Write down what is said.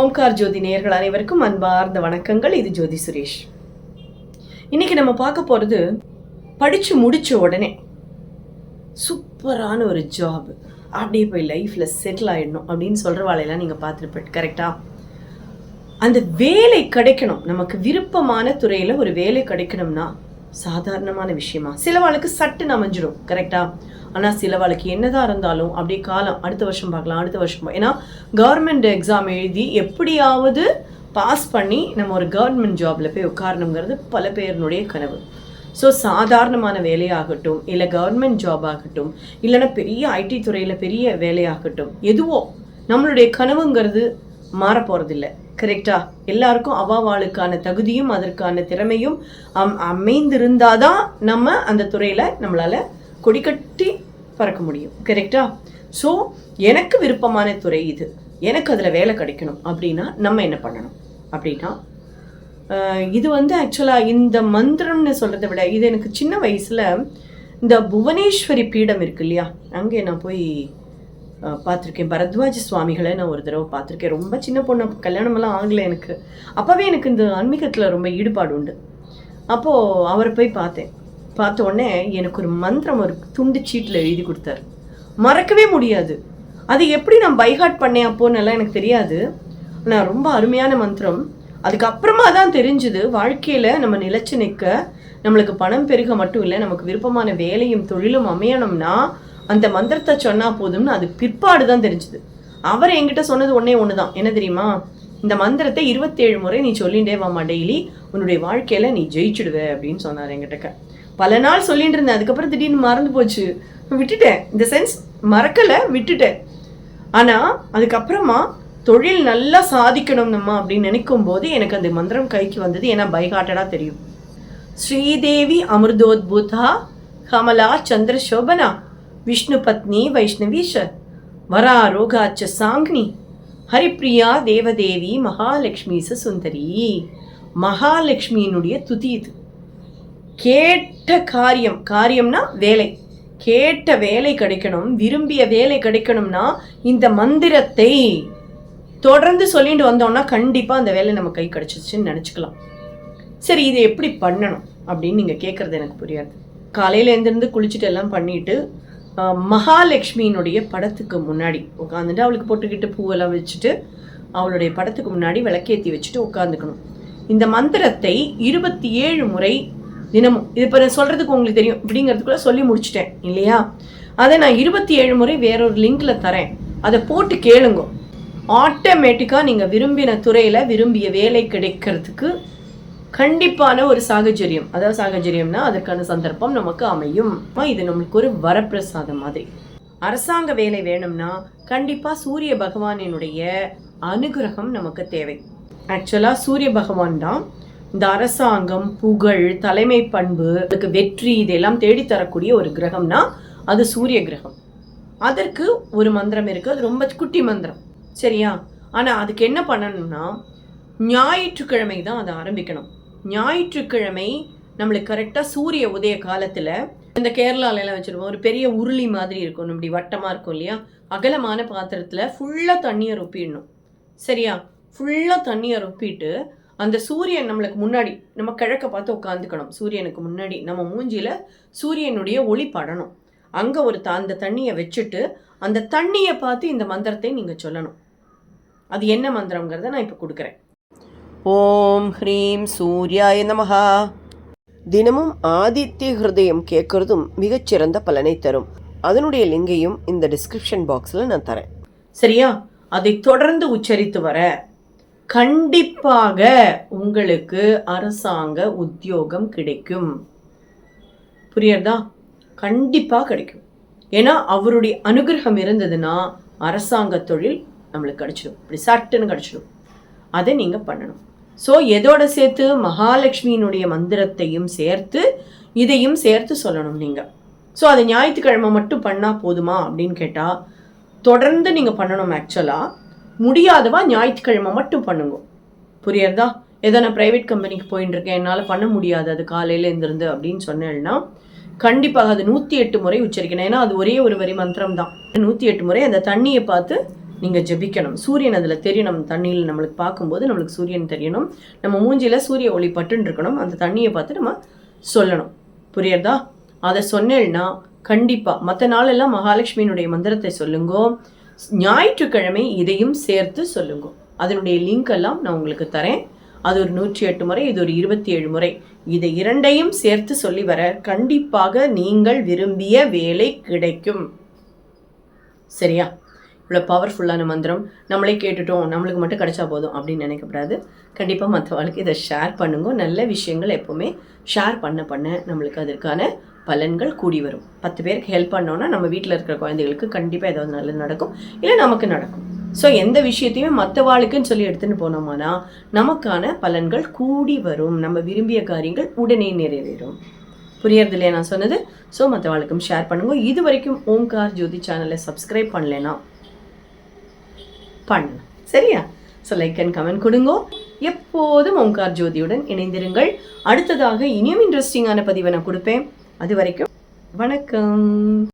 ஓம்கார் ஜோதி நேயர்கள் அனைவருக்கும் அன்பார்ந்த வணக்கங்கள். இது ஜோதி சுரேஷ். இன்னைக்கு நம்ம பார்க்க போகிறது படித்து முடித்த உடனே சூப்பரான ஒரு ஜாப் அப்படியே போய் லைஃப்பில் செட்டில் ஆகிடணும் அப்படின்னு சொல்கிற வேலையெல்லாம் நீங்கள் பார்த்துருப்பேன் கரெக்டாக அந்த வேலை கிடைக்கணும். நமக்கு விருப்பமான துறையில் ஒரு வேலை கிடைக்கணும்னா சாதாரணமான விஷயமா? சிலவாளுக்கு சட்டுன்னு அமைஞ்சிடும் கரெக்டாக ஆனால் சில சிலவாளுக்கு என்னதான் இருந்தாலும் அப்படியே காலம் அடுத்த வருஷம் பார்க்கலாம் அடுத்த வருஷம் ஏன்னா கவர்மெண்ட் எக்ஸாம் எழுதி எப்படியாவது பாஸ் பண்ணி நம்ம ஒரு கவர்மெண்ட் ஜாப்ல போய் உட்காரணுங்கிறது பல பேருனுடைய கனவு. ஸோ சாதாரணமான வேலையாகட்டும் இல்லை கவர்மெண்ட் ஜாப் ஆகட்டும் இல்லைன்னா பெரிய ஐடி துறையில் பெரிய வேலையாகட்டும் எதுவோ நம்மளுடைய கனவுங்கிறது மாற போகிறதில்ல கரெக்டா எல்லாருக்கும் அவாவாளுக்கான தகுதியும் அதற்கான திறமையும் அம் அமைந்திருந்தாதான் நம்ம அந்த துறையில் நம்மளால் கொடிக்கட்டி பறக்க முடியும். கரெக்டா ஸோ எனக்கு விருப்பமான துறை இது. எனக்கு அதில் வேலை கிடைக்கணும் அப்படின்னா நம்ம என்ன பண்ணணும்? அப்படின்னா இது வந்து ஆக்சுவலாக இந்த மந்திரம்னு சொல்கிறத விட இது எனக்கு சின்ன வயசில் இந்த புவனேஸ்வரி பீடம் இருக்கு இல்லையா? அங்கே நான் போய் பார்த்துருக்கேன். பரத்வாஜ் சுவாமிகளை நான் ஒரு தடவை பார்த்துருக்கேன். ரொம்ப சின்ன பொண்ணு கல்யாணமெல்லாம் ஆகலை எனக்கு. அப்போவே எனக்கு இந்த ஆன்மீகத்தில் ரொம்ப ஈடுபாடு உண்டு. அப்போது அவரை போய் பார்த்தேன். பார்த்த உடனே எனக்கு ஒரு மந்திரம் ஒரு துண்டு சீட்டில் எழுதி கொடுத்தாரு. மறக்கவே முடியாது. அது எப்படி நான் பைஹார்ட் பண்ணேன் அப்போன்னு எனக்கு தெரியாது. ஆனால் ரொம்ப அருமையான மந்திரம். அதுக்கப்புறமா தான் தெரிஞ்சுது வாழ்க்கையில் நம்ம நிலச்சி நிற்க நம்மளுக்கு பணம் பெருக மட்டும் இல்லை நமக்கு விருப்பமான வேலையும் தொழிலும் அமையணும்னா அந்த மந்திரத்தை சொன்னால் போதும்னு அது பிற்பாடு தான் தெரிஞ்சுது. அவர் என்கிட்ட சொன்னது ஒன்றே ஒன்று தான் என்ன தெரியுமா? இந்த மந்திரத்தை இருபத்தேழு முறை நீ சொல்லிண்டே வாமா டெய்லி உன்னுடைய வாழ்க்கையில் நீ ஜெயிச்சுடுவ அப்படின்னு சொன்னார் என்கிட்ட. பல நாள் சொல்லிட்டு இருந்தேன். அதுக்கப்புறம் திடீர்னு மறந்து போச்சு. விட்டுட்டேன். இந்த சென்ஸ் மறக்கலை விட்டுட்டேன். ஆனால் அதுக்கப்புறமா தொழில் நல்லா சாதிக்கணும் நம்ம அப்படின்னு நினைக்கும் போது எனக்கு அந்த மந்திரம் கைக்கு வந்தது. ஏன்னா பைகாட்டடாக தெரியும். ஸ்ரீதேவி அமிர்தோத்புதா கமலா சந்திர சோபனா விஷ்ணு பத்னி வைஷ்ணவீஷ வராரோகாச்ச சாங்கினி. ஹரிப்ரியா தேவதேவி மகாலட்சுமி சுந்தரி. மகாலட்சுமியினுடைய துதி இது. கேட்ட காரியம் காரியம்னா வேலை. கேட்ட வேலை கிடைக்கணும் விரும்பிய வேலை கிடைக்கணும்னா இந்த மந்திரத்தை தொடர்ந்து சொல்லிட்டு வந்தோம்னா கண்டிப்பாக அந்த வேலை நம்ம கை கிடைச்சிச்சுன்னு நினச்சிக்கலாம். சரி இதை எப்படி பண்ணணும் அப்படின்னு நீங்கள் கேட்குறது எனக்கு புரியாது. காலையில் எழுந்திருந்து குளிச்சுட்டு எல்லாம் பண்ணிட்டு மகாலட்சுமியினுடைய படத்துக்கு முன்னாடி உட்காந்துட்டு அவளுக்கு போட்டுக்கிட்டு பூவெல்லாம் வச்சுட்டு அவளுடைய படத்துக்கு முன்னாடி விளக்கேற்றி வச்சுட்டு உட்காந்துக்கணும் இந்த மந்திரத்தை இருபத்தி ஏழு முறை தினமும். இது இப்போ நான் சொல்கிறதுக்கு உங்களுக்கு தெரியும். இப்படிங்கிறதுக்குள்ள சொல்லி முடிச்சிட்டேன் இல்லையா? அதை நான் இருபத்தி ஏழு முறை வேறொரு லிங்க்ல தரேன். அதை போட்டு கேளுங்க. ஆட்டோமேட்டிக்காக நீங்கள் விரும்பின துறையில் விரும்பிய வேலை கிடைக்கிறதுக்கு கண்டிப்பான ஒரு சாகச்சரியம் அதாவது சாகச்சரியம்னா அதற்கான சந்தர்ப்பம் நமக்கு அமையும். இது நம்மளுக்கு ஒரு வரப்பிரசாதம் மாதிரி. அரசாங்க வேலை வேணும்னா கண்டிப்பா சூரிய பகவானினுடைய அனுகிரகம் நமக்கு தேவை. ஆக்சுவலா சூரிய பகவான் தான் இந்த அரசாங்கம் புகழ் தலைமை பண்பு அதுக்கு வெற்றி இதெல்லாம் தேடித்தரக்கூடிய ஒரு கிரகம்னா அது சூரிய கிரகம். அதற்கு ஒரு மந்திரம் இருக்குது அது ரொம்ப குட்டி மந்திரம். சரியா? ஆனால் அதுக்கு என்ன பண்ணணும்னா ஞாயிற்றுக்கிழமை தான் அதை ஆரம்பிக்கணும். ஞாயிற்றுக்கிழமை நம்மளுக்கு கரெக்டாக சூரிய உதய காலத்தில் இந்த கேரளாலெல்லாம் வச்சுருப்போம் ஒரு பெரிய உருளி மாதிரி இருக்கும். இப்படி வட்டமாக இருக்கும் இல்லையா? அகலமான பாத்திரத்தில் ஃபுல்லாக தண்ணியை ரொப்பிடணும். சரியா? ஃபுல்லாக தண்ணியை ரொப்பிட்டு அந்த சூரியன் நம்மளுக்கு முன்னாடி நம்ம கிழக்க பார்த்து உட்காந்துக்கணும் சூரியனுக்கு முன்னாடி நம்ம மூஞ்சியில் சூரியனுடைய ஒளி படணும். அங்கே ஒரு த அந்த தண்ணியை வச்சுட்டு அந்த தண்ணியை பார்த்து இந்த மந்திரத்தை நீங்கள் சொல்லணும். அது என்ன மந்திரங்கிறத நான் இப்போ கொடுக்குறேன். ஓம் ஹ்ரீம் சூர்யாய நமஹா. தினமும் ஆதித்ய ஹிருதயம் கேட்கறதும் மிகச்சிறந்த பலனை தரும். அதனுடைய லிங்கையும் இந்த டிஸ்கிரிப்ஷன் பாக்ஸில் நான் தரேன். சரியா? அதை தொடர்ந்து உச்சரித்து வர. கண்டிப்பாக உங்களுக்கு அரசாங்க உத்தியோகம் கிடைக்கும். புரியுறதா கண்டிப்பாக கிடைக்கும். ஏன்னா அவருடைய அனுகிரகம் இருந்ததுன்னா அரசாங்க தொழில் நம்மளுக்கு கிடைச்சிடும். இப்படி சட்டுன்னு கிடைச்சிடும். அதை நீங்கள் பண்ணணும். ஸோ எதோட சேர்த்து மகாலட்சுமியினுடைய மந்திரத்தையும் சேர்த்து இதையும் சேர்த்து சொல்லணும் நீங்கள் ஸோ அதை ஞாயிற்றுக்கிழமை மட்டும் பண்ணால் போதுமா அப்படின்னு கேட்டால் தொடர்ந்து நீங்கள் பண்ணணும் ஆக்சுவலாக முடியாதவா ஞாயிற்றுக்கிழமை மட்டும் பண்ணுங்க. புரியுறதா? ஏதோ நான் ப்ரைவேட் கம்பெனிக்கு போயிட்டு இருக்கேன் என்னால் பண்ண முடியாது. அது காலையில் இருந்திருந்து அப்படின்னு சொன்னேன்னா கண்டிப்பாக அது நூற்றி எட்டு முறை உச்சரிக்கணும். ஏன்னா அது ஒரே ஒரு வரி மந்திரம் தான். நூற்றி எட்டு முறை அந்த தண்ணியை பார்த்து நீங்கள் ஜெபிக்கணும். சூரியன் அதில் தெரியணும். தண்ணியில் நம்மளுக்கு பார்க்கும்போது நம்மளுக்கு சூரியன் தெரியணும். நம்ம மூஞ்சியில் சூரிய ஒளி பட்டுன்னு இருக்கணும். அந்த தண்ணியை பார்த்து நம்ம சொல்லணும். புரியுறதா? அதை சொன்னேன்னா கண்டிப்பாக மற்ற நாளெல்லாம் மகாலட்சுமியினுடைய மந்திரத்தை சொல்லுங்கோ. ஞாயிற்றுக்கிழமை இதையும் சேர்த்து சொல்லுங்க. அதனுடைய லிங்க் எல்லாம் நான் உங்களுக்கு தரேன். அது ஒரு நூற்றி எட்டு முறை இது ஒரு இருபத்தி ஏழு முறை. இதை இரண்டையும் சேர்த்து சொல்லி வர கண்டிப்பாக நீங்கள் விரும்பிய வேலை கிடைக்கும். சரியா? இவ்வளோ பவர்ஃபுல்லான மந்திரம். நம்மளே கேட்டுட்டோம் நம்மளுக்கு மட்டும் கிடைச்சா போதும் அப்படின்னு நினைக்கக்கூடாது கண்டிப்பாக மற்றவாளுக்கு இதை ஷேர் பண்ணுங்க. நல்ல விஷயங்கள் எப்போவுமே ஷேர் பண்ண பண்ண நம்மளுக்கு அதற்கான பலன்கள் கூடி வரும். பத்து பேருக்கு ஹெல்ப் பண்ணோன்னா நம்ம வீட்டில் இருக்கிற குழந்தைகளுக்கு கண்டிப்பாக ஏதாவது நல்லது நடக்கும். இல்லை நமக்கு நடக்கும். ஸோ எந்த விஷயத்தையுமே மற்றவாளுக்குன்னு சொல்லி எடுத்துன்னு போனோம்னா நமக்கான பலன்கள் கூடி வரும். நம்ம விரும்பிய காரியங்கள் உடனே நிறைவேறும். புரியறது இல்லையா நான் சொன்னது? ஸோ மற்றவாளுக்கும் ஷேர் பண்ணுங்க. இது வரைக்கும் ஓம்கார் ஜோதி சேனலை சப்ஸ்கிரைப் பண்ணலனா பண்ண சரியா? ஸோ லைக் அண்ட் கமெண்ட் கொடுங்க. எப்போதும் ஓம்கார் ஜோதியுடன் இணைந்திருங்கள். அடுத்ததாக இனியும் இன்ட்ரெஸ்டிங்கான பதிவை நான் கொடுப்பேன். அது வரைக்கும் வணக்கம்.